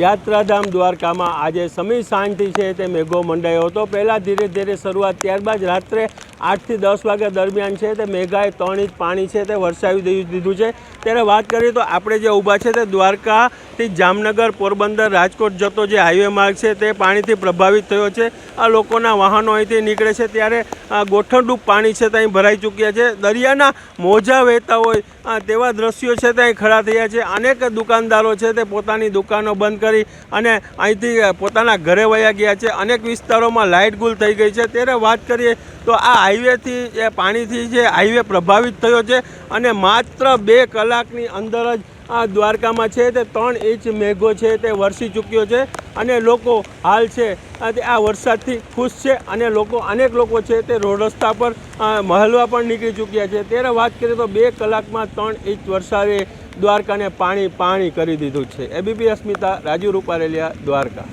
યાત્રાધામ દ્વારકામાં આજે સમી સાંજથી છે તે મેઘો મંડાયો હતો. પહેલાં ધીરે ધીરે શરૂઆત ત્યારબાદ રાત્રે આઠથી દસ વાગ્યા દરમિયાન છે તે મેઘાએ ત્રણ ઇંચ પાણી છે તે વરસાવી દીધું છે. ત્યારે વાત કરીએ તો આપણે જે ઊભા છે તે દ્વારકાથી જામનગર, પોરબંદર, રાજકોટ જતો જે હાઈવે માર્ગ છે તે પાણીથી પ્રભાવિત થયો છે. આ લોકોના વાહનો અહીંથી નીકળે છે ત્યારે, આ પાણી છે ત્યાં ભરાઈ ચૂક્યા છે. દરિયાના મોજા વહેતા હોય તેવા દ્રશ્યો છે ત્યાં ખડા થયા છે. અનેક દુકાનદારો છે તે પોતાની દુકાનો બંધ કરી અને અહીંથી પોતાના ઘરે વયા ગયા છે. અનેક વિસ્તારોમાં લાઇટ ગુલ થઈ ગઈ છે. ત્યારે વાત કરીએ તો આ હાઈવેથી જે પાણીથી જે હાઈવે પ્રભાવિત થયો છે અને માત્ર બે કલાકની અંદર જ આ દ્વારકામાં છે તે ત્રણ ઇંચ મેઘો છે, તે વરસી ચૂક્યો છે અને લોકો હાલ છે. આ વરસાદથી ખુશ છે અને લોકો, અનેક લોકો છે તે રોડ રસ્તા પર મહલવા પણ નીકળી ચૂક્યા છે. ત્યારે વાત કરીએ તો બે કલાકમાં ત્રણ ઇંચ વરસાદે દ્વારકાને પાણી પાણી કરી દીધું છે. એબીપી અસ્મિતા, રાજુ રૂપારેલિયા, દ્વારકા.